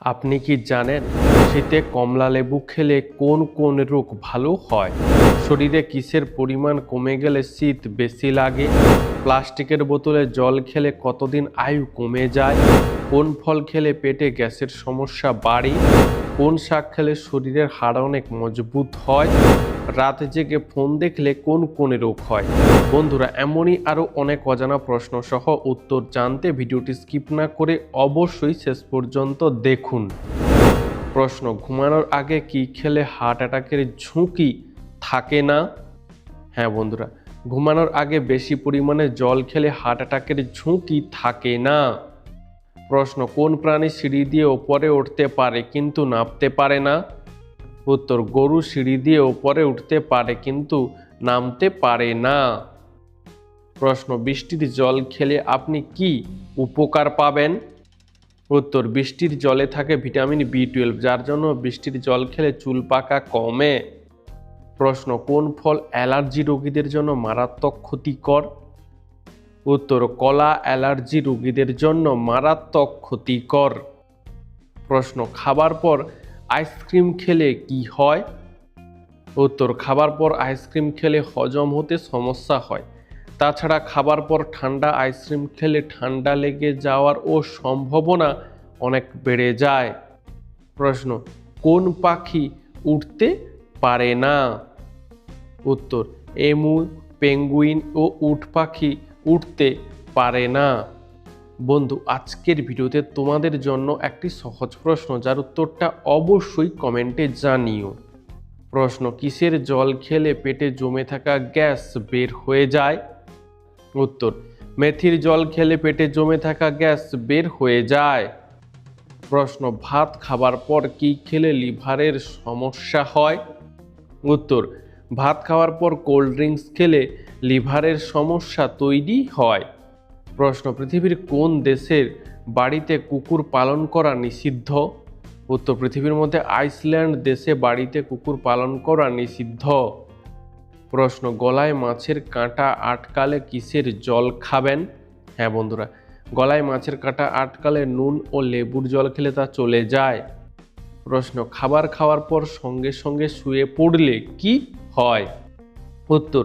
আপনি কি জানেন শীতে কমলা লেবু খেলে কোন কোন রোগ ভালো হয়? শরীরে কিসের পরিমাণ কমে গেলে শীত বেশি লাগে? প্লাস্টিকের বোতলে জল খেলে কতদিন আয়ু কমে যায়? কোন ফল খেলে পেটে গ্যাসের সমস্যা বাড়ে? কোন শাক খেলে শরীরের হাড় অনেক মজবুত হয়? রাত জেগে ফোন দেখলে কোন কোন রোগ হয়? বন্ধুরা, এমনই আরও অনেক অজানা প্রশ্ন সহ উত্তর জানতে ভিডিওটি স্কিপ না করে অবশ্যই শেষ পর্যন্ত দেখুন। প্রশ্ন, ঘুমানোর আগে কি খেলে হার্ট অ্যাটাকের ঝুঁকি থাকে না? হ্যাঁ বন্ধুরা, ঘুমানোর আগে বেশি পরিমাণে জল খেলে হার্ট অ্যাটাকের ঝুঁকি থাকে না। প্রশ্ন, কোন প্রাণী সিঁড়ি দিয়ে ওপরে উঠতে পারে কিন্তু নামতে পারে না? উত্তর, গরু সিঁড়ি দিয়ে ওপরে উঠতে পারে, কিন্তু নামতে পারে না। প্রশ্ন, বৃষ্টির জল খেলে আপনি কি উপকার পাবেন? উত্তর, বৃষ্টির জলে থাকে ভিটামিন বি টুয়েলভ, যার জন্য বৃষ্টির জল খেলে চুল পাকা কমে। প্রশ্ন, কোন ফল অ্যালার্জি রোগীদের জন্য মারাত্মক ক্ষতিকর? উত্তর, কলা অ্যালার্জি রোগীদের জন্য মারাত্মক ক্ষতিকর। প্রশ্ন, খাবার পর আইসক্রিম খেলে কি হয়? উত্তর, খাবার পর আইসক্রিম খেলে হজম হতে সমস্যা হয়। তাছাড়া খাবার পর ঠান্ডা আইসক্রিম খেলে ঠান্ডা লেগে যাওয়ার ও সম্ভাবনা অনেক বেড়ে যায়। প্রশ্ন, কোন পাখি উঠতে পারে না? উত্তর, এমু, পেঙ্গুইন ও উট পাখি উঠতে পারে না। বন্ধু, আজকের ভিডিওতে তোমাদের জন্য একটি সহজ প্রশ্ন, যার উত্তরটা অবশ্যই কমেন্টে জানিও। প্রশ্ন, কিসের জল খেলে পেটে জমে থাকা গ্যাস বের হয়ে যায়? উত্তর, মেথির জল খেলে পেটে জমে থাকা গ্যাস বের হয়ে যায়। প্রশ্ন, ভাত খাবার পর কি খেলে লিভারের সমস্যা হয়? উত্তর, ভাত খাওয়ার পর কোল্ড ড্রিঙ্কস খেলে লিভারের সমস্যা তৈরি হয়। প্রশ্ন, পৃথিবীর কোন দেশের বাড়িতে কুকুর পালন করা নিষিদ্ধ? উত্তর, পৃথিবীর মধ্যে আইসল্যান্ড দেশে বাড়িতে কুকুর পালন করা নিষিদ্ধ। প্রশ্ন, গলায় মাছের কাঁটা আটকালে কিসের জল খাবেন? হ্যাঁ বন্ধুরা, গলায় মাছের কাঁটা আটকালে নুন ও লেবুর জল খেলে তা চলে যায়। প্রশ্ন, খাবার খাওয়ার পর সঙ্গে সঙ্গে শুয়ে পড়লে কি হয়? উত্তর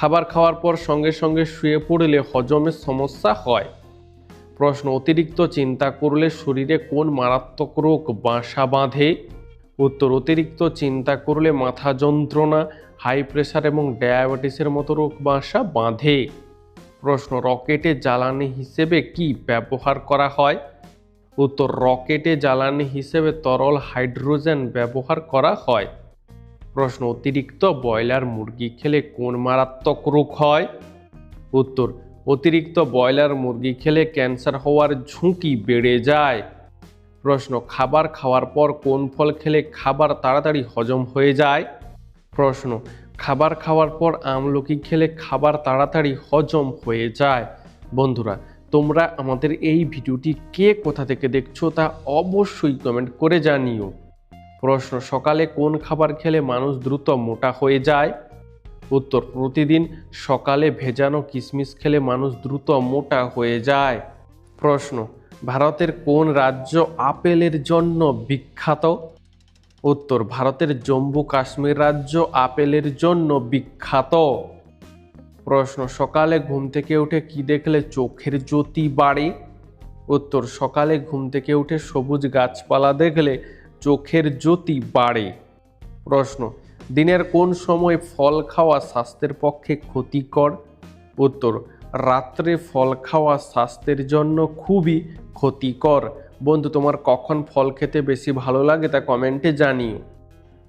খাবার খাওয়ার পর সঙ্গে সঙ্গে শুয়ে পড়লে হজমের সমস্যা হয়। প্রশ্ন, অতিরিক্ত চিন্তা করলে শরীরে কোন মারাত্মক রোগ বাসা বাঁধে? উত্তর, অতিরিক্ত চিন্তা করলে মাথা যন্ত্রণা হাই প্রেশার এবং ডায়াবেটিসের মতো রোগ বাসা বাঁধে। প্রশ্ন, রকেটে জ্বালানি হিসেবে কি ব্যবহার করা হয়? উত্তর, রকেটে জ্বালানি হিসেবে তরল হাইড্রোজেন ব্যবহার করা হয়। প্রশ্ন, অতিরিক্ত ব্রয়লার মুরগি খেলে কোন মারাত্মক রোগ হয়? উত্তর, অতিরিক্ত ব্রয়লার মুরগি খেলে ক্যান্সার হওয়ার ঝুঁকি বেড়ে যায়। প্রশ্ন, খাবার খাওয়ার পর কোন ফল খেলে খাবার তাড়াতাড়ি হজম হয়ে যায়? প্রশ্ন, খাবার খাওয়ার পর আমলকি খেলে খাবার তাড়াতাড়ি হজম হয়ে যায়। বন্ধুরা, তোমরা আমাদের এই ভিডিওটি কে কোথা থেকে দেখছ তা অবশ্যই কমেন্ট করে জানিও। প্রশ্ন, সকালে কোন খাবার খেলে মানুষ দ্রুত মোটা হয়ে যায়? উত্তর, প্রতিদিন সকালে ভেজানো কিশমিশ খেলে মানুষ দ্রুত মোটা হয়ে যায়। প্রশ্ন, ভারতের কোন রাজ্য আপেলের জন্য বিখ্যাত? উত্তর, ভারতের জম্মু কাশ্মীর রাজ্য আপেলের জন্য বিখ্যাত। প্রশ্ন, সকালে ঘুম থেকে উঠে কি দেখলে চোখের জ্যোতি বাড়ে? উত্তর, সকালে ঘুম থেকে উঠে সবুজ গাছপালা দেখলে চোখের জ্যোতি বাড়ে? প্রশ্ন, দিনের কোন সময় ফল খাওয়া স্বাস্থ্যের পক্ষে ক্ষতিকর? উত্তর, রাত্রে ফল খাওয়া স্বাস্থ্যের জন্য খুবই ক্ষতিকর। বন্ধু, তোমার কখন ফল খেতে বেশি ভালো লাগে তা কমেন্টে জানিও।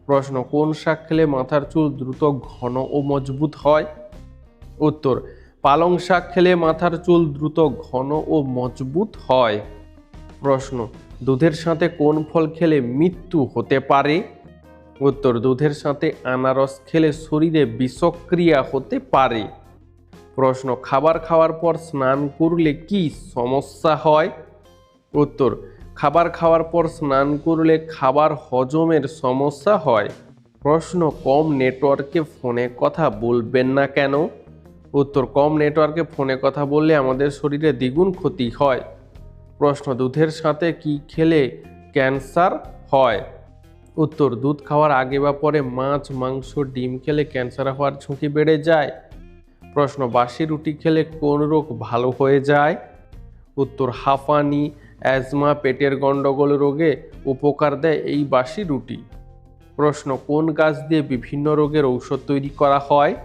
প্রশ্ন, কোন শাক খেলে মাথার চুল দ্রুত ঘন ও মজবুত হয়? উত্তর, পালং শাক খেলে মাথার চুল দ্রুত ঘন ও মজবুত হয়। প্রশ্ন দুধের সাথে কোন ফল খেলে মৃত্যু হতে পারে? উত্তর, দুধের সাথে আনারস খেলে শরীরে বিষক্রিয়া হতে পারে। প্রশ্ন, খাবার খাওয়ার পর স্নান করলে কি সমস্যা হয়? উত্তর, খাবার খাওয়ার পর স্নান করলে খাবার হজমের সমস্যা হয়। প্রশ্ন, কম নেটওয়ার্কে ফোনে কথা বলবেন না কেন? উত্তর, কম নেটওয়ার্কে ফোনে কথা বললে আমাদের শরীরে দ্বিগুণ ক্ষতি হয়। প্রশ্ন, দুধের সাথে কি খেলে ক্যান্সার হয়? উত্তর, দুধ খাওয়ার আগে বা পরে মাছ, মাংস, ডিম খেলে ক্যান্সার হওয়ার ঝুঁকি বেড়ে যায়। প্রশ্ন, বাসি রুটি খেলে কোন রোগ ভালো হয়ে যায়? উত্তর, হাঁফানি, অ্যাজমা, পেটের গণ্ডগোল রোগে উপকার দেয় এই বাসি রুটি। প্রশ্ন, কোন গাছ দিয়ে বিভিন্ন রোগের ঔষধ তৈরি করা হয়?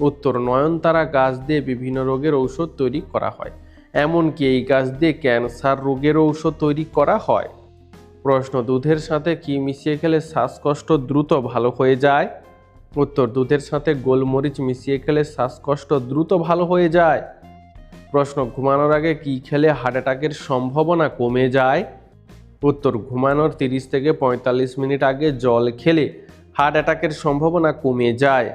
উত্তর, নয়নতারা গাছ দিয়ে বিভিন্ন রোগের ঔষধ তৈরি করা হয়। এমনকি এই গাছ দিয়ে ক্যান্সার রোগের ঔষধ তৈরি করা হয়? প্রশ্ন, দুধের সাথে কি মিশিয়ে খেলে শ্বাসকষ্ট দ্রুত ভালো হয়ে যায়? উত্তর, দুধের সাথে গোলমরিচ মিশিয়ে খেলে শ্বাসকষ্ট দ্রুত ভালো হয়ে যায়। প্রশ্ন, ঘুমানোর আগে কি খেলে হার্ট অ্যাটাকের সম্ভাবনা কমে যায়? উত্তর, ঘুমানোর তিরিশ থেকে পঁয়তাল্লিশ মিনিট আগে জল খেলে হার্ট অ্যাটাকের সম্ভাবনা কমে যায়।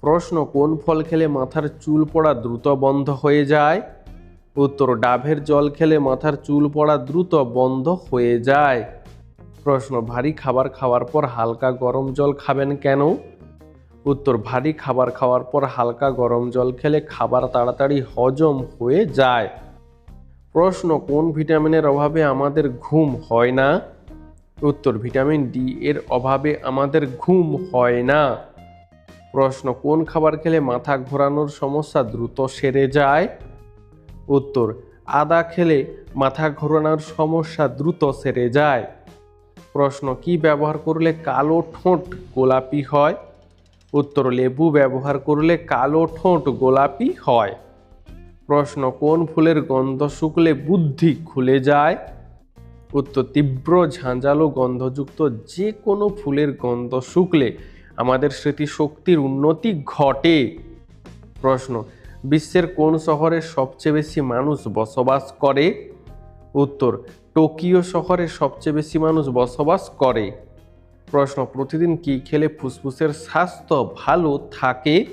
প্রশ্ন, কোন ফল খেলে মাথার চুল পড়া দ্রুত বন্ধ হয়ে যায়? উত্তর, ডাভের জল খেলে মাথার চুল পড়া দ্রুত বন্ধ হয়ে যায়। প্রশ্ন, ভারী খাবার খাওয়ার পর হালকা গরম জল খাবেন কেন? উত্তর, ভারী খাবার খাওয়ার পর হালকা গরম জল খেলে খাবার তাড়াতাড়ি হজম হয়ে যায়। প্রশ্ন, কোন ভিটামিনের অভাবে আমাদের ঘুম হয় না? উত্তর, ভিটামিন ডি এর অভাবে আমাদের ঘুম হয় না। প্রশ্ন, কোন খাবার খেলে মাথা ঘোরানোর সমস্যা দ্রুত সেরে যায়? উত্তর, আদা খেলে মাথা ঘোরানোর সমস্যা দ্রুত সেরে যায়। প্রশ্ন, কি ব্যবহার করলে কালো ঠোঁট গোলাপি হয়? উত্তর, লেবু ব্যবহার করলে কালো ঠোঁট গোলাপি হয়। প্রশ্ন, কোন ফুলের গন্ধ শুকলে বুদ্ধি খুলে যায়? উত্তর, তীব্র ঝাঁঝালো গন্ধযুক্ত যে কোনো ফুলের গন্ধ শুকলে আমাদের স্মৃতিশক্তির উন্নতি ঘটে। প্রশ্ন বিশ্বের কোন শহরে সবচেয়ে বেশি মানুষ বসবাস করে? উত্তর, টোকিও শহরে সবচেয়ে বেশি মানুষ বসবাস করে। প্রশ্ন, প্রতিদিন কি খেলে ফুসফুসের স্বাস্থ্য ভালো থাকে?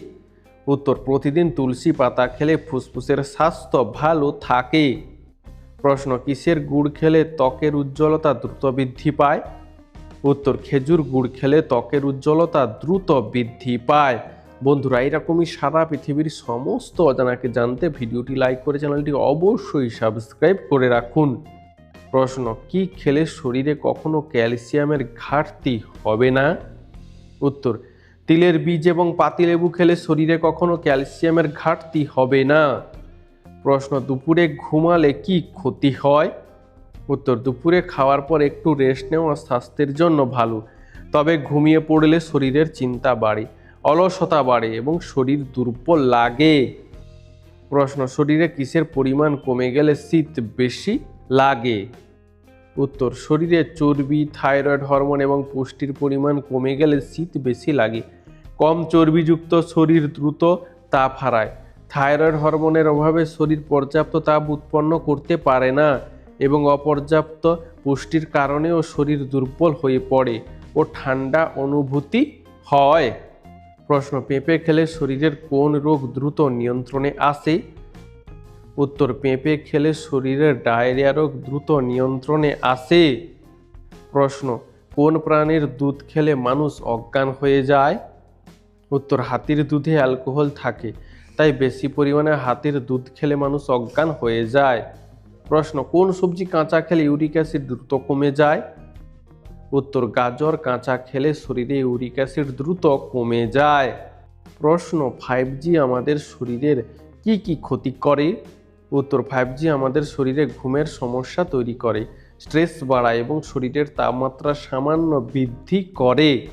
উত্তর, প্রতিদিন তুলসী পাতা খেলে ফুসফুসের স্বাস্থ্য ভালো থাকে। প্রশ্ন, কিসের গুড় খেলে ত্বকের উজ্জ্বলতা দ্রুত বৃদ্ধি পায়? উত্তর, খেজুর গুড় খেলে ত্বকের উজ্জ্বলতা দ্রুত বৃদ্ধি পায়। বন্ধুরা, এরকমই সারা পৃথিবীর সমস্ত অজানাকে জানতে ভিডিওটি লাইক করে চ্যানেলটি অবশ্যই সাবস্ক্রাইব করে রাখুন। প্রশ্ন, কি খেলে শরীরে কখনো ক্যালসিয়ামের ঘাটতি হবে না? উত্তর, তিলের বীজ এবং পাতিলেবু খেলে শরীরে কখনো ক্যালসিয়ামের ঘাটতি হবে না। প্রশ্ন, দুপুরে ঘুমালে কি ক্ষতি হয়? উত্তর, দুপুরে খাওয়ার পর একটু রেস্ট নেওয়া স্বাস্থ্যের জন্য ভালো, তবে ঘুমিয়ে পড়লে শরীরের চিন্তা বাড়ে। অলসতা বাড়ে এবং শরীর দুর্বল লাগে। প্রশ্ন, শরীরে কিসের পরিমাণ কমে গেলে শীত বেশি লাগে? উত্তর, শরীরে চর্বি, থাইরয়েড হরমোন এবং পুষ্টির পরিমাণ কমে গেলে শীত বেশি লাগে। কম চর্বিযুক্ত শরীর দ্রুত তাপ হারায়। থাইরয়েড হরমোনের অভাবে শরীর পর্যাপ্ত তাপ উৎপন্ন করতে পারে না এবং অপর্যাপ্ত পুষ্টির কারণেও শরীর দুর্বল হয়ে পড়ে ও ঠান্ডা অনুভূতি হয়। প্রশ্ন, পেঁপে খেলে শরীরের কোন রোগ দ্রুত নিয়ন্ত্রণে আসে? উত্তর, পেঁপে খেলে শরীরের ডায়রিয়া রোগ দ্রুত নিয়ন্ত্রণে আসে। প্রশ্ন, কোন প্রাণীর দুধ খেলে মানুষ অজ্ঞান হয়ে যায়? উত্তর, হাতির দুধে অ্যালকোহল থাকে, তাই বেশি পরিমাণে হাতির দুধ খেলে মানুষ অজ্ঞান হয়ে যায়। প্রশ্ন, কোন সবজি কাঁচা খেলে ইউরিক অ্যাসিড দ্রুত কমে যায়? উত্তর গাজর কাঁচা খেলে শরীরে ইউরিক অ্যাসিড দ্রুত কমে যায়। প্রশ্ন ফাইভ জি আমাদের শরীরের কি কি ক্ষতি করে? উত্তর ফাইভ জি আমাদের শরীরে ঘুমের সমস্যা তৈরি করে স্ট্রেস বাড়ায় এবং শরীরের তাপমাত্রা সামান্য বৃদ্ধি করে।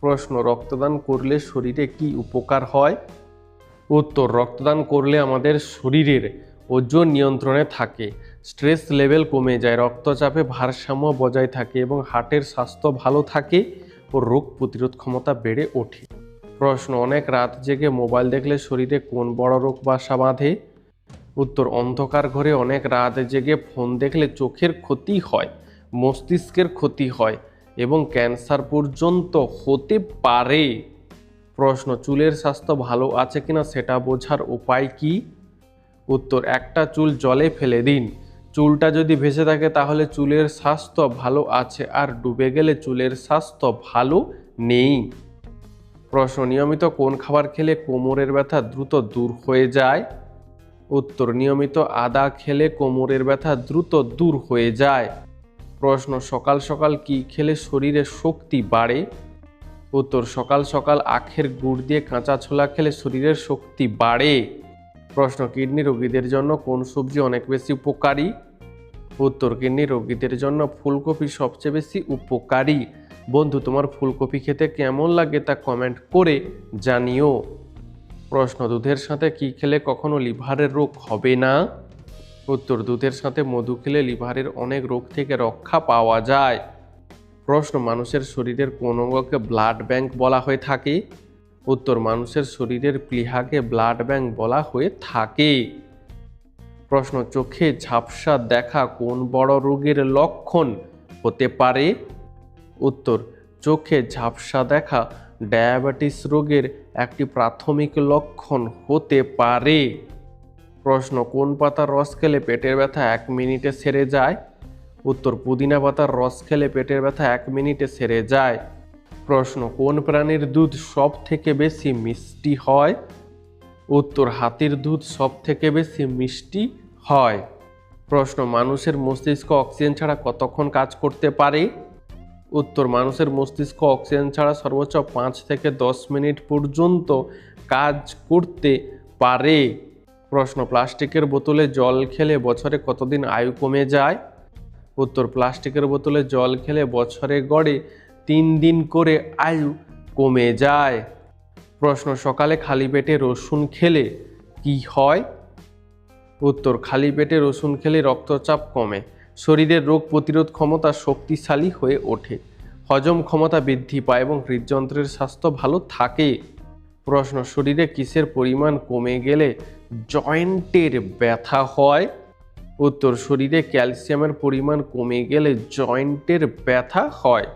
প্রশ্ন, রক্তদান করলে শরীরে কি উপকার হয়? উত্তর, রক্তদান করলে আমাদের শরীরের ওজন নিয়ন্ত্রণে থাকে স্ট্রেস লেভেল কমে যায়, রক্তচাপে ভারসাম্য বজায় থাকে এবং হার্টের স্বাস্থ্য ভালো থাকে ও রোগ প্রতিরোধ ক্ষমতা বেড়ে ওঠে। প্রশ্ন, অনেক রাত জেগে মোবাইল দেখলে শরীরে কোন বড় রোগ বাসা বাঁধে? উত্তর, অন্ধকার ঘরে অনেক রাত জেগে ফোন দেখলে চোখের ক্ষতি হয়, মস্তিষ্কের ক্ষতি হয় এবং ক্যান্সার পর্যন্ত হতে পারে। প্রশ্ন, চুলের স্বাস্থ্য ভালো আছে কিনা সেটা বোঝার উপায় কি? উত্তর, একটা চুল জলে ফেলে দিন। চুলটা যদি ভেসে থাকে, তাহলে চুলের স্বাস্থ্য ভালো আছে। আর ডুবে গেলে চুলের স্বাস্থ্য ভালো নেই। প্রশ্ন, নিয়মিত কোন খাবার খেলে কোমরের ব্যথা দ্রুত দূর হয়ে যায়? উত্তর, নিয়মিত আদা খেলে কোমরের ব্যথা দ্রুত দূর হয়ে যায়। প্রশ্ন, সকাল সকাল কি খেলে শরীরে শক্তি বাড়ে? উত্তর, সকাল সকাল আখের গুড় দিয়ে কাঁচা ছোলা খেলে শরীরের শক্তি বাড়ে। প্রশ্ন, কিডনি রোগীদের জন্য কোন সবজি অনেক বেশি উপকারী? উত্তর, কিডনি রোগীদের জন্য ফুলকপি সবচেয়ে বেশি উপকারী। বন্ধু, তোমার ফুলকপি খেতে কেমন লাগে তা কমেন্ট করে জানিও। প্রশ্ন, দুধের সাথে কি খেলে কখনো লিভারের রোগ হবে না? উত্তর, দুধের সাথে মধু খেলে লিভারের অনেক রোগ থেকে রক্ষা পাওয়া যায়। প্রশ্ন, মানুষের শরীরের কোন অঙ্গকে ব্লাড ব্যাংক বলা হয়ে থাকে? উত্তর, মানুষের শরীরের প্লিহাকে ব্লাড ব্যাংক বলা হয়ে থাকে। প্রশ্ন, চোখে ঝাপসা দেখা কোন বড় রোগের লক্ষণ? হতে পারে। উত্তর, চোখে ঝাপসা দেখা ডায়াবেটিস রোগের একটি প্রাথমিক লক্ষণ হতে পারে। প্রশ্ন, কোন পাতার রস খেলে পেটের ব্যথা এক মিনিটে সেরে যায়? উত্তর, পুদিনা পাতার রস খেলে পেটের ব্যথা এক মিনিটে সেরে যায়। প্রশ্ন, কোন প্রাণীর দুধ সব থেকে বেশি মিষ্টি হয়? উত্তর, হাতির দুধ সব থেকে বেশি মিষ্টি হয়। প্রশ্ন, মানুষের মস্তিষ্ক অক্সিজেন ছাড়া কতক্ষণ কাজ করতে পারে? উত্তর, মানুষের মস্তিষ্ক অক্সিজেন ছাড়া সর্বোচ্চ পাঁচ থেকে দশ মিনিট পর্যন্ত কাজ করতে পারে। প্রশ্ন, প্লাস্টিকের বোতলে জল খেলে বছরে কতদিন আয়ু কমে যায়? উত্তর, প্লাস্টিকের বোতলে জল খেলে বছরে গড়ে তিন দিন করে আয়ু কমে যায়। প্রশ্ন, সকালে খালি পেটে রসুন খেলে কি হয়? উত্তর, খালি পেটে রসুন খেলে রক্তচাপ কমে। শরীরের রোগ প্রতিরোধ ক্ষমতা শক্তিশালী হয়ে ওঠে। হজম ক্ষমতা বৃদ্ধি পায় এবং হৃদযন্ত্রের স্বাস্থ্য ভালো থাকে। প্রশ্ন, শরীরে কিসের পরিমাণ কমে গেলে জয়েন্টের ব্যথা হয়? উত্তর, শরীরে ক্যালসিয়ামের পরিমাণ কমে গেলে জয়েন্টের ব্যথা হয়।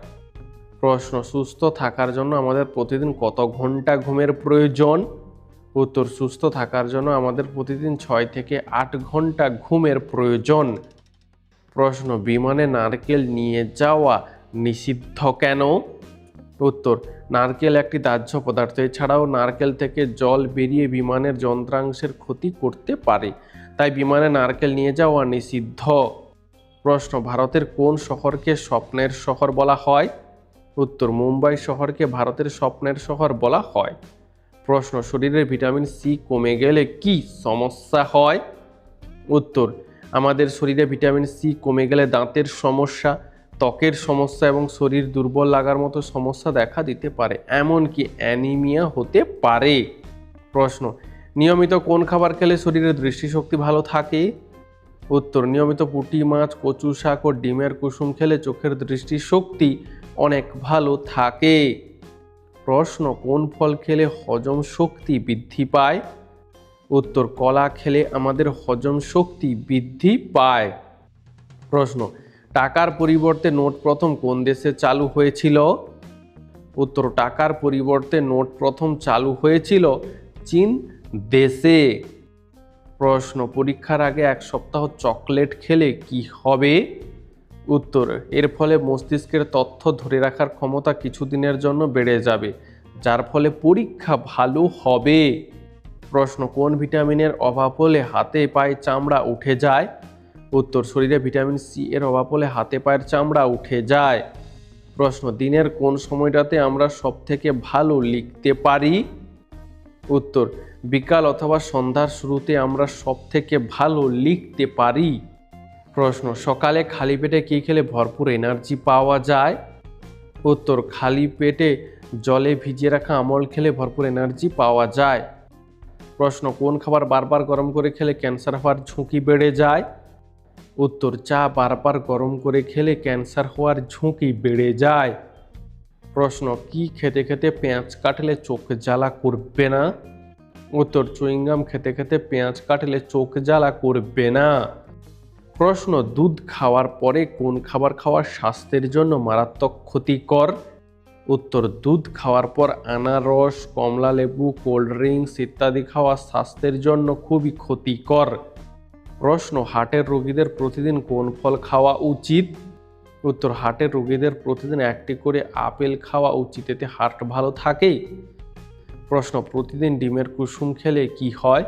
প্রশ্ন, সুস্থ থাকার জন্য আমাদের প্রতিদিন কত ঘণ্টা ঘুমের প্রয়োজন? উত্তর, সুস্থ থাকার জন্য আমাদের প্রতিদিন ছয় থেকে আট ঘণ্টা ঘুমের প্রয়োজন। প্রশ্ন, বিমানে নারকেল নিয়ে যাওয়া নিষিদ্ধ কেন? উত্তর, নারকেল একটি দাহ্য পদার্থ, এছাড়াও নারকেল থেকে জল বেরিয়ে বিমানের যন্ত্রাংশের ক্ষতি করতে পারে, তাই বিমানে নারকেল নিয়ে যাওয়া নিষিদ্ধ। প্রশ্ন, ভারতের কোন শহরকে স্বপ্নের শহর বলা হয়? উত্তর মুম্বাই শহরকে ভারতের স্বপ্নের শহর বলা হয়। প্রশ্ন শরীরে ভিটামিন সি কমে গেলে কি সমস্যা হয়? উত্তর, আমাদের শরীরে ভিটামিন সি কমে গেলে দাঁতের সমস্যা, ত্বকের সমস্যা এবং শরীর দুর্বল লাগার মতো সমস্যা দেখা দিতে পারে, এমনকি অ্যানিমিয়া হতে পারে। প্রশ্ন, নিয়মিত কোন খাবার খেলে শরীরের দৃষ্টিশক্তি ভালো থাকে? উত্তর, নিয়মিত পুঁটি মাছ কচু শাক ও ডিমের কুসুম খেলে চোখের দৃষ্টিশক্তি অনেক ভালো থাকে। প্রশ্ন, কোন ফল খেলে হজম শক্তি বৃদ্ধি পায়? উত্তর, কলা খেলে আমাদের হজম শক্তি বৃদ্ধি পায়। প্রশ্ন, টাকার পরিবর্তে নোট প্রথম কোন দেশে চালু হয়েছিল? উত্তর, টাকার পরিবর্তে নোট প্রথম চালু হয়েছিল চীন দেশে। প্রশ্ন, পরীক্ষার আগে এক সপ্তাহ চকলেট খেলে কি হবে? উত্তর, এর ফলে মস্তিষ্কের তথ্য ধরে রাখার ক্ষমতা কিছুদিনের জন্য বেড়ে যাবে, যার ফলে পরীক্ষা ভালো হবে। প্রশ্ন, কোন ভিটামিনের অভাব হলে হাতে পায়ে চামড়া উঠে যায়? উত্তর, শরীরে ভিটামিন সি এর অভাব হলে হাতে পায়ের চামড়া উঠে যায়। প্রশ্ন, দিনের কোন সময়টাতে আমরা সব থেকে ভালো লিখতে পারি? উত্তর, বিকাল অথবা সন্ধ্যার শুরুতে আমরা সব থেকে ভালো লিখতে পারি। প্রশ্ন, সকালে খালি পেটে কী খেলে ভরপুর এনার্জি পাওয়া যায়? উত্তর, খালি পেটে জলে ভিজিয়ে রাখা আমল খেলে ভরপুর এনার্জি পাওয়া যায়। প্রশ্ন, কোন খাবার বারবার গরম করে খেলে ক্যান্সার হওয়ার ঝুঁকি বেড়ে যায়? উত্তর, চা বারবার গরম করে খেলে ক্যান্সার হওয়ার ঝুঁকি বেড়ে যায়। প্রশ্ন, কি খেতে খেতে পেঁয়াজ কাটলে চোখ জ্বালা করবে না? উত্তর, চুইংগাম খেতে খেতে পেঁয়াজ কাটলে চোখ জ্বালা করবে না। প্রশ্ন, দুধ খাওয়ার পরে কোন খাবার খাওয়া স্বাস্থ্যের জন্য মারাত্মক ক্ষতিকর? উত্তর, দুধ খাওয়ার পর আনারস, কমলা লেবু, কোল্ড ড্রিঙ্কস ইত্যাদি খাওয়া স্বাস্থ্যের জন্য খুবই ক্ষতিকর। প্রশ্ন, হার্টের রোগীদের প্রতিদিন কোন ফল খাওয়া উচিত? উত্তর, হার্টের রোগীদের প্রতিদিন একটি করে আপেল খাওয়া উচিত, এতে হার্ট ভালো থাকে। প্রশ্ন, প্রতিদিন ডিমের কুসুম খেলে কি হয়?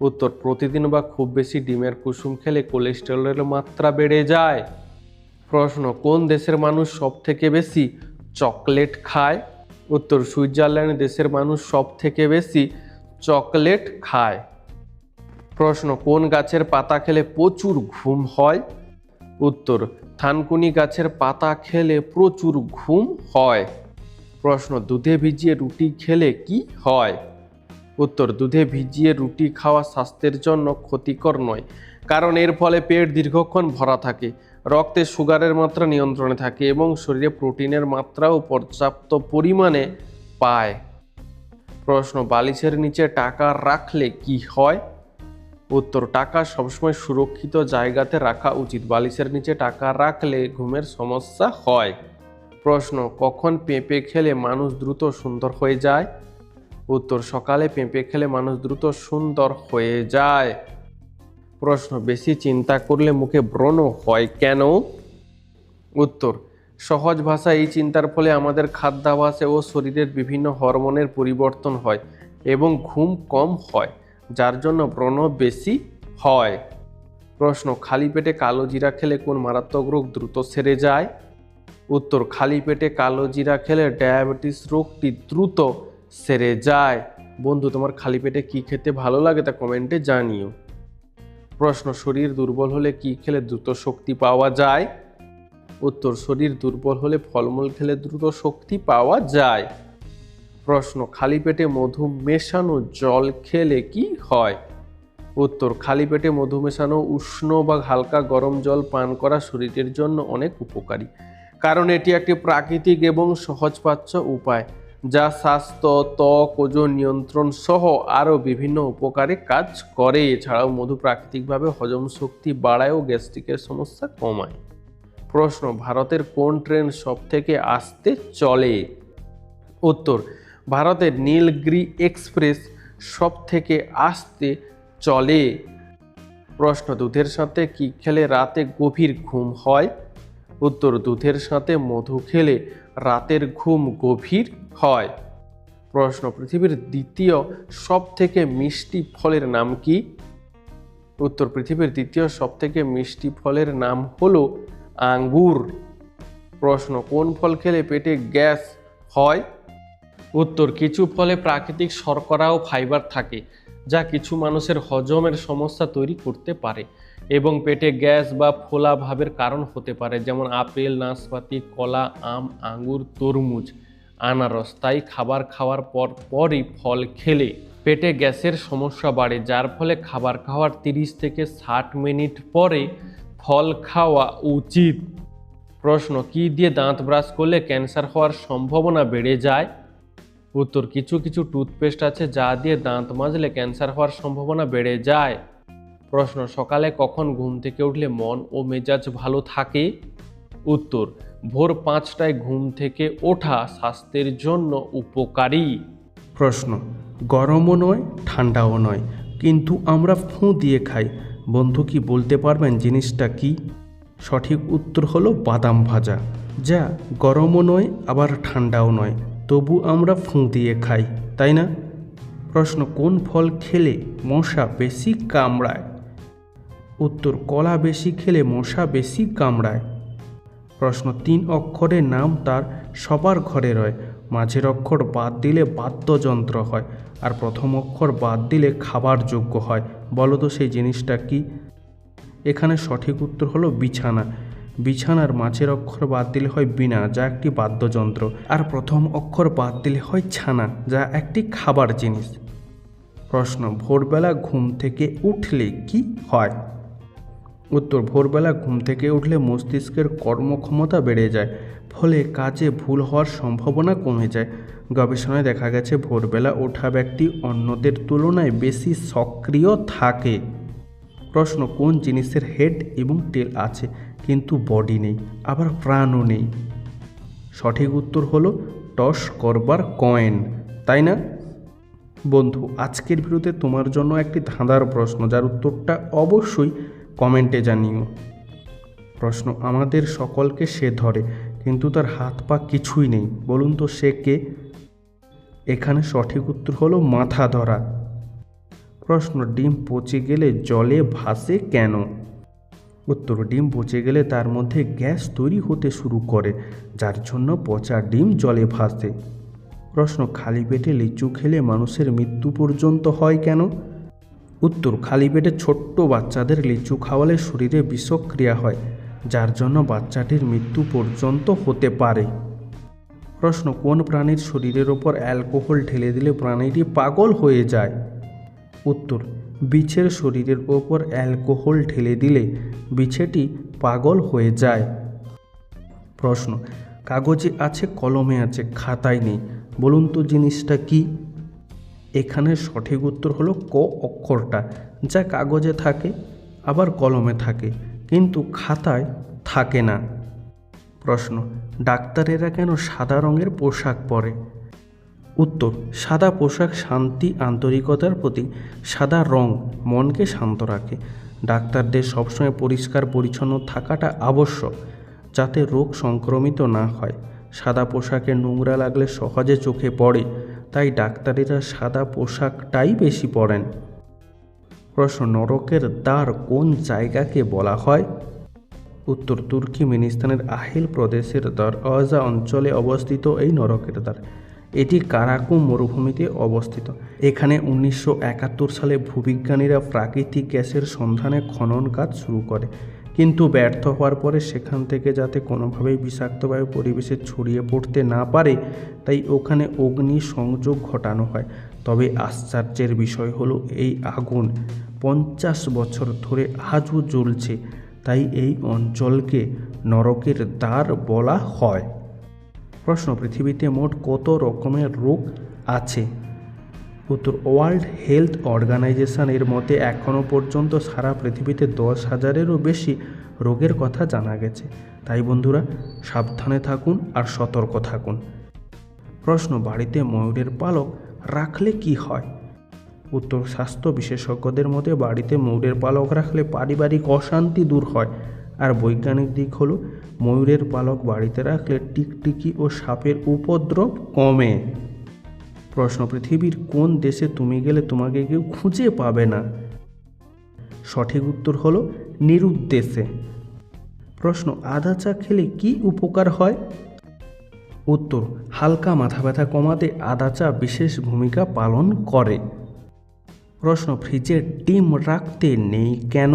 উত্তর, প্রতিদিন বা খুব বেশি ডিমের কুসুম খেলে কোলেস্টেরলের মাত্রা বেড়ে যায়। প্রশ্ন, কোন দেশের মানুষ সব থেকে বেশি চকলেট খায়? উত্তর, সুইজারল্যান্ড দেশের মানুষ সব থেকে বেশি চকলেট খায়। প্রশ্ন, কোন গাছের পাতা খেলে প্রচুর ঘুম হয়? উত্তর, থানকুনি গাছের পাতা খেলে প্রচুর ঘুম হয়। প্রশ্ন, দুধে ভিজিয়ে রুটি খেলে কি হয়? উত্তর, দুধে ভিজিয়ে রুটি খাওয়া স্বাস্থ্যের জন্য ক্ষতিকর নয়, কারণ এর ফলে পেট দীর্ঘক্ষণ ভরা থাকে, রক্তে সুগারের মাত্রা নিয়ন্ত্রণে থাকে এবং শরীরে প্রোটিনের মাত্রাও পর্যাপ্ত পরিমাণে পায়। প্রশ্ন, বালিশের নিচে টাকা রাখলে কি হয়? উত্তর, টাকা সবসময় সুরক্ষিত জায়গাতে রাখা উচিত, বালিশের নিচে টাকা রাখলে ঘুমের সমস্যা হয়। প্রশ্ন, কখন পেঁপে খেলে মানুষ দ্রুত সুন্দর হয়ে যায়? উত্তর, সকালে পেঁপে খেলে মানুষ দ্রুত সুন্দর হয়ে যায়। প্রশ্ন, বেশি চিন্তা করলে মুখে ব্রণ হয় কেন? উত্তর, সহজ ভাষা এই চিন্তার ফলে আমাদের খাদ্যাভাসে ও শরীরের বিভিন্ন হরমোনের পরিবর্তন হয় এবং ঘুম কম হয়, যার জন্য ব্রণ বেশি হয়। প্রশ্ন, খালি পেটে কালো জিরা খেলে কোন মারাত্মক রোগ দ্রুত সেরে যায়? উত্তর, খালি পেটে কালো জিরা খেলে ডায়াবেটিস রোগটি দ্রুত সেরে যায়। বন্ধু, তোমার খালি পেটে কি খেতে ভালো লাগে তা কমেন্টে জানিও। প্রশ্ন, শরীর দুর্বল হলে কি খেলে দ্রুত শক্তি পাওয়া যায়? উত্তর, শরীর দুর্বল হলে ফলমূল খেলে দ্রুত শক্তি পাওয়া যায়। প্রশ্ন, খালি পেটে মধু মেশানো জল খেলে কি হয়? উত্তর, খালি পেটে মধু মেশানো উষ্ণ বা হালকা গরম জল পান করা শরীরের জন্য অনেক উপকারী। কারণ এটি একটি প্রাকৃতিক এবং সহজপাচ্য উপায়। যা স্বাস্থ্য, ত্বক, ওজন নিয়ন্ত্রণ সহ আরও বিভিন্ন উপকারে কাজ করে। এছাড়াও মধু প্রাকৃতিকভাবে হজম শক্তি বাড়ায় ও গ্যাস্ট্রিকের সমস্যা কমায়। প্রশ্ন, ভারতের কোন ট্রেন সব থেকে আস্তে চলে? উত্তর, ভারতের নীলগিরি এক্সপ্রেস সব থেকে আস্তে চলে। প্রশ্ন, দুধের সাথে কি খেলে রাতে গভীর ঘুম হয়? উত্তর, দুধের সাথে মধু খেলে রাতের ঘুম গভীর হয়। প্রশ্ন, পৃথিবীর দ্বিতীয় সব থেকে মিষ্টি ফলের নাম কি? উত্তর, পৃথিবীর দ্বিতীয় সব থেকে মিষ্টি ফলের নাম হলো আঙ্গুর। প্রশ্ন, কোন ফল খেলে পেটে গ্যাস হয়? উত্তর, কিছু ফলে প্রাকৃতিক শর্করা ও ফাইবার থাকে, যা কিছু মানুষের হজমের সমস্যা তৈরি করতে পারে এবং পেটে গ্যাস বা ফোলা ভাবের কারণ হতে পারে, যেমন আপেল, নাশপাতি, কলা, আম, আঙ্গুর, তরমুজ। আনারস, তাই খাবার খাওয়ার পর পরই ফল খেলে পেটে গ্যাসের সমস্যা বাড়ে, যার ফলে খাবার খাওয়ার তিরিশ থেকে ষাট মিনিট পরে ফল খাওয়া উচিত। প্রশ্ন, কি দিয়ে দাঁত ব্রাশ করলে ক্যান্সার হওয়ার সম্ভাবনা বেড়ে যায়? উত্তর, কিছু কিছু টুথপেস্ট আছে যা দিয়ে দাঁত মাজলে ক্যান্সার হওয়ার সম্ভাবনা বেড়ে যায়। প্রশ্ন, সকালে কখন ঘুম থেকে উঠলে মন ও মেজাজ ভালো থাকে? উত্তর ভোর পাঁচটায় ঘুম থেকে ওঠা স্বাস্থ্যের জন্য উপকারী। প্রশ্ন, গরমও নয়, ঠান্ডাও নয়, কিন্তু আমরা ফুঁ দিয়ে খাই। বন্ধু কি বলতে পারবেন জিনিসটা কি? সঠিক উত্তর হলো বাদাম ভাজা। যা গরমও নয়, আবার ঠান্ডাও নয়, তবু আমরা ফুঁ দিয়ে খাই, তাই না? প্রশ্ন, কোন ফল খেলে মশা বেশি কামড়ায়? উত্তর, কলা বেশি খেলে মশা বেশি কামড়ায়। প্রশ্ন তিন অক্ষরের নাম তার সবার ঘরে রয়। মাঝের অক্ষর বাদ দিলে বাদ্যযন্ত্র হয় আর প্রথম অক্ষর বাদ দিলে খাবার যোগ্য হয়। বলো তো সেই জিনিসটা কি? এখানে সঠিক উত্তর হলো বিছানা। বিছানার মাঝের অক্ষর বাদ দিলে হয় বিনা যা একটি বাদ্যযন্ত্র। আর প্রথম অক্ষর বাদ দিলে হয় ছানা, যা একটি খাবার জিনিস। প্রশ্ন, ভোরবেলা ঘুম থেকে উঠলে কি হয়? উত্তর ভোরবেলা ঘুম থেকে উঠলে মস্তিষ্কের কর্মক্ষমতা বেড়ে যায়, ফলে কাজে ভুল হওয়ার সম্ভাবনা কমে যায়। গবেষণায় দেখা গেছে, ভোরবেলা ওঠা ব্যক্তি অন্যদের তুলনায় বেশি সক্রিয় থাকে। প্রশ্ন, কোন জিনিসের হেড এবং টেল আছে, কিন্তু বডি নেই, আবার প্রাণও নেই? সঠিক উত্তর হলো, টস করবার কয়েন, তাই না? বন্ধু, আজকের ভিডিওতে তোমার জন্য একটি ধাঁধার প্রশ্ন, যার উত্তরটা অবশ্যই কমেন্টে জানিও। প্রশ্ন, আমাদের সকলকে সে ধরে, কিন্তু তার হাত পা কিছুই নেই। বলুন তো সে কে? এখানে সঠিক উত্তর হলো মাথা ধরা। প্রশ্ন, ডিম পচে গেলে জলে ভাসে কেন? উত্তর, ডিম পচে গেলে তার মধ্যে গ্যাস তৈরি হতে শুরু করে, যার জন্য পচা ডিম জলে ভাসে। প্রশ্ন, খালি পেটে লিচু খেলে মানুষের মৃত্যু পর্যন্ত হয় কেন? উত্তর, খালি পেটে ছোট্ট বাচ্চাদের লিচু খাওয়ালে শরীরে বিষক্রিয়া হয়, যার জন্য বাচ্চাটির মৃত্যু পর্যন্ত হতে পারে। প্রশ্ন, কোন প্রাণীর শরীরের ওপর অ্যালকোহল ঢেলে দিলে প্রাণীটি পাগল হয়ে যায়? উত্তর, বিছের শরীরের ওপর অ্যালকোহল ঢেলে দিলে বিছেটি পাগল হয়ে যায়। প্রশ্ন, কাগজে আছে, কলমে আছে, খাতায় নেই, বলুন তো জিনিসটা কি? এখানে সঠিক উত্তর হলো ক অক্ষরটা, যা কাগজে থাকে, আবার কলমে থাকে, কিন্তু খাতায় থাকে না। প্রশ্ন, ডাক্তারেরা কেন সাদা রঙের পোশাক পরে? উত্তর, সাদা পোশাক শান্তি, আন্তরিকতার প্রতি সাদা রং মনকে শান্ত রাখে। ডাক্তারদের সবসময় পরিষ্কার পরিচ্ছন্ন থাকাটা আবশ্যক, যাতে রোগ সংক্রমিত না হয়। সাদা পোশাকে নোংরা লাগলে সহজে চোখে পড়ে। তাই ডাক্তারেরা সাদা পোশাকটাই বেশি পরেন। প্রশ্ন, নরকের দ্বার কোন জায়গাকে বলা হয়? উত্তর তুর্কিমেনিস্তানের আহিল প্রদেশের দরওয়াজা অঞ্চলে অবস্থিত এই নরকের দ্বার। এটি কারাকুম মরুভূমিতে অবস্থিত। এখানে উনিশশো একাত্তর সালে ভূবিজ্ঞানীরা প্রাকৃতিক গ্যাসের সন্ধানে খনন কাজ শুরু করে। কিন্তু ব্যর্থ হওয়ার পরে সেখান থেকে যাতে কোনোভাবেই বিষাক্ত বায়ু পরিবেশে ছড়িয়ে পড়তে না পারে, তাই ওখানে অগ্নি সংযোগ ঘটানো হয়। তবে আশ্চর্যের বিষয় হলো, এই আগুন পঞ্চাশ বছর ধরে আজও জ্বলছে, তাই এই অঞ্চলকে নরকের দ্বার বলা হয়। প্রশ্ন, পৃথিবীতে মোট কত রকমের রোগ আছে? উত্তর ওয়ার্ল্ড হেলথ অর্গানাইজেশন এর মতে এখনও পর্যন্ত সারা পৃথিবীতে দশ হাজারেরও বেশি রোগের কথা জানা গেছে। তাই বন্ধুরা, সাবধানে থাকুন আর সতর্ক থাকুন। প্রশ্ন, বাড়িতে ময়ূরের পালক রাখলে কি হয়? উত্তর, স্বাস্থ্য বিশেষজ্ঞদের মতে বাড়িতে ময়ূরের পালক রাখলে পারিবারিক অশান্তি দূর হয়। আর বৈজ্ঞানিক দিক হলো, ময়ূরের পালক বাড়িতে রাখলে টিকটিকি ও সাপের উপদ্রব কমে। প্রশ্ন, পৃথিবীর কোন দেশে তুমি গেলে তোমাকে কেউ খুঁজে পাবে না? সঠিক উত্তর হলো, নিরুদ্দেশে। প্রশ্ন, আদা চা খেলে কি উপকার হয়? উত্তর, হালকা মাথা ব্যথা কমাতে আদা চা বিশেষ ভূমিকা পালন করে। প্রশ্ন, ফ্রিজে ডিম রাখতে নেই কেন?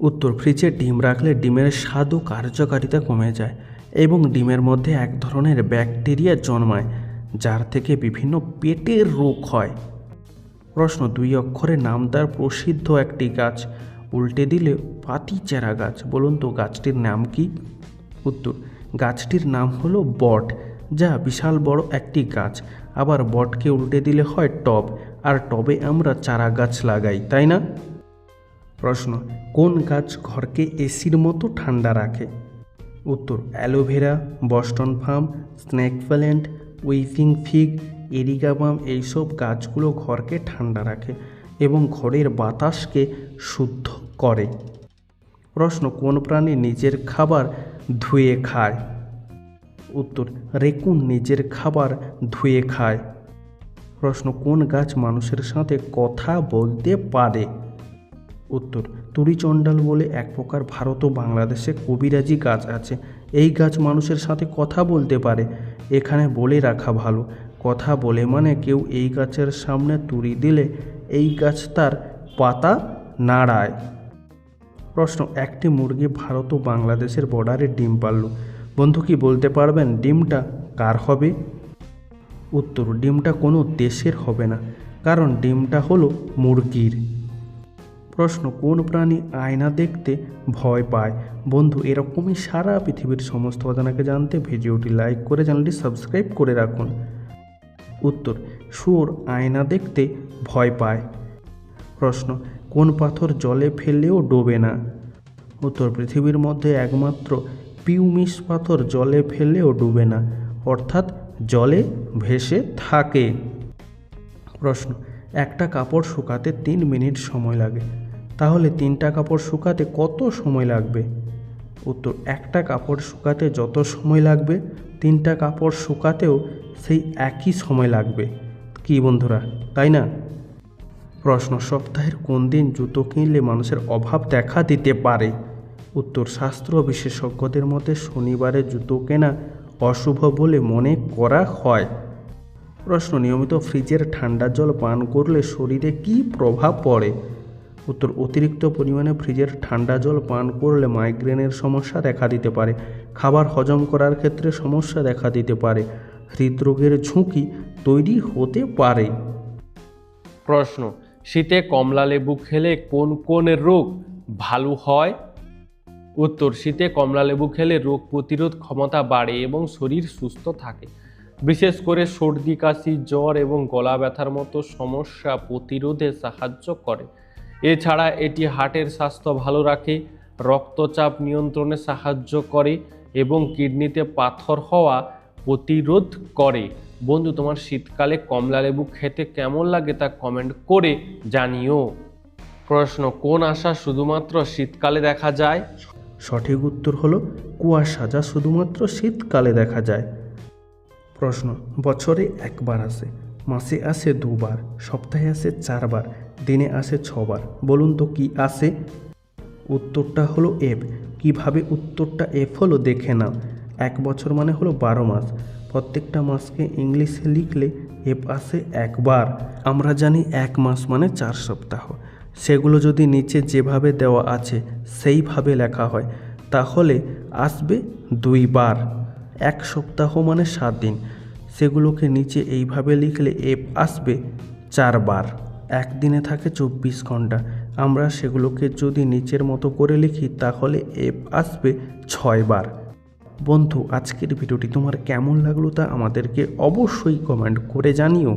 উত্তর, ফ্রিজে ডিম রাখলে ডিমের স্বাদ ও কার্যকারিতা কমে যায় এবং ডিমের মধ্যে এক ধরনের ব্যাকটেরিয়া জন্মায়। যার থেকে বিভিন্ন পেটের রোগ হয়। প্রশ্ন দুই অক্ষরে নাম নামদার প্রসিদ্ধ একটি গাছ। উল্টে দিলে পাতি চেরা গাছ। বলুন তো গাছটির নাম কি? উত্তর, গাছটির নাম হলো বট, যা বিশাল বড় একটি গাছ। আবার বটকে উল্টে দিলে হয় টব, আর টবে আমরা চারা গাছ লাগাই, তাই না? প্রশ্ন, কোন গাছ ঘরকে এসির মতো ঠান্ডা রাখে? উত্তর, aloe vera, Boston fern, snake plant weeping fig এরিগাবাম এইসব গাছগুলো ঘরকে ঠান্ডা রাখে এবং ঘরের বাতাসকে শুদ্ধ করে। প্রশ্ন, কোন প্রাণী নিজের খাবার ধুয়ে খায়? উত্তর, রেকুন নিজের খাবার ধুয়ে খায়। প্রশ্ন, কোন গাছ মানুষের সাথে কথা বলতে পারে? উত্তর, তুরিচণ্ডাল বলে এক প্রকার ভারত ও বাংলাদেশে কবিরাজি গাছ আছে। এই গাছ মানুষের সাথে কথা বলতে পারে। এখানে বলে রাখা ভালো। কথা বলে মানে কেউ এই গাছের সামনে তুড়ি দিলে এই গাছ তার পাতা নাড়ায়। প্রশ্ন, একটি মুরগি ভারত ও বাংলাদেশের বর্ডারে ডিম পারল বন্ধু, কি বলতে পারবেন? ডিমটা কার হবে? উত্তর, ডিমটা কোনো দেশের হবে না। কারণ ডিমটা হলো মুরগির। প্রশ্ন, কোন প্রাণী আয়না দেখতে ভয় পায়? বন্ধু, এরকমই সারা পৃথিবীর সমস্ত অজানাকে জানতে ভিডিওটি লাইক করে চ্যানেলটি সাবস্ক্রাইব করে রাখুন। উত্তর, শুয়োর আয়না দেখতে ভয় পায়। প্রশ্ন, কোন পাথর জলে ফেললেও ডোবে না? উত্তর, পৃথিবীর মধ্যে একমাত্র পিউমিস পাথর জলে ফেললেও ডুবে না, অর্থাৎ জলে ভেসে থাকে। প্রশ্ন, একটা কাপড় শুকাতে তিন মিনিট সময় লাগে। তাহলে তিনটা কাপড় শুকাতে কত সময় লাগবে? উত্তর, একটা কাপড় শুকাতে যত সময় লাগবে, তিনটা কাপড় শুকাতেও সেই একই সময় লাগবে। কি বন্ধুরা, তাই না? প্রশ্ন, সপ্তাহের কোন দিন জুতো কিনলে মানুষের অভাব দেখা দিতে পারে? উত্তর, শাস্ত্র বিশেষজ্ঞদের মতে শনিবারে জুতো কেনা অশুভ বলে মনে করা হয়। প্রশ্ন, নিয়মিত ফ্রিজের ঠান্ডা জল পান করলে শরীরে কী প্রভাব পড়ে? উত্তর, অতিরিক্ত পরিমাণে ফ্রিজের ঠান্ডা জল পান করলে মাইগ্রেনের সমস্যা দেখা দিতে পারে। খাবার হজম করার ক্ষেত্রে সমস্যা দেখা দিতে পারে। হৃদরোগের ঝুঁকি তৈরি হতে পারে। প্রশ্ন, শীতে কমলা লেবু খেলে কোন কোন রোগ ভালো হয়? উত্তর, শীতে কমলা লেবু খেলে রোগ প্রতিরোধ ক্ষমতা বাড়ে এবং শরীর সুস্থ থাকে। বিশেষ করে সর্দি, কাশি, জ্বর এবং গলা ব্যথার মতো সমস্যা প্রতিরোধে সাহায্য করে। এছাড়া এটি হার্টের স্বাস্থ্য ভালো রাখে, রক্তচাপ নিয়ন্ত্রণে সাহায্য করে এবং কিডনিতে পাথর হওয়া প্রতিরোধ করে। বন্ধু, তোমার শীতকালে কমলা লেবু খেতে কেমন লাগে তা কমেন্ট করে জানিও। প্রশ্ন, কোন আশা শুধুমাত্র শীতকালে দেখা যায়? সঠিক উত্তর হলো, কুয়াশা যা শুধুমাত্র শীতকালে দেখা যায়। প্রশ্ন, বছরে একবার আসে, মাসে আসে দুবার, সপ্তাহে আসে চারবার দিনে আসে ছবার। বলুন তো কি আসে? উত্তরটা হলো এফ। কীভাবে উত্তরটা এফ হলো দেখে নাও। এক বছর মানে হলো বারো মাস। প্রত্যেকটা মাসকে ইংলিশে লিখলে এফ আসে একবার। আমরা জানি এক মাস মানে চার সপ্তাহ। সেগুলো যদি নিচে যেভাবে দেওয়া আছে, সেইভাবে লেখা হয়। তাহলে আসবে দুইবার। এক সপ্তাহ মানে সাত দিন। সেগুলোকে নিচে এইভাবে লিখলে এফ আসবে চারবার। একদিনে থাকে চব্বিশ ঘণ্টা। আমরা সেগুলোকে যদি নিচের মতো করে লিখি, তাহলে এফ আসবে ছয়বার বন্ধু, আজকের ভিডিওটি তোমার কেমন লাগল তা আমাদেরকে অবশ্যই কমেন্ট করে জানিও।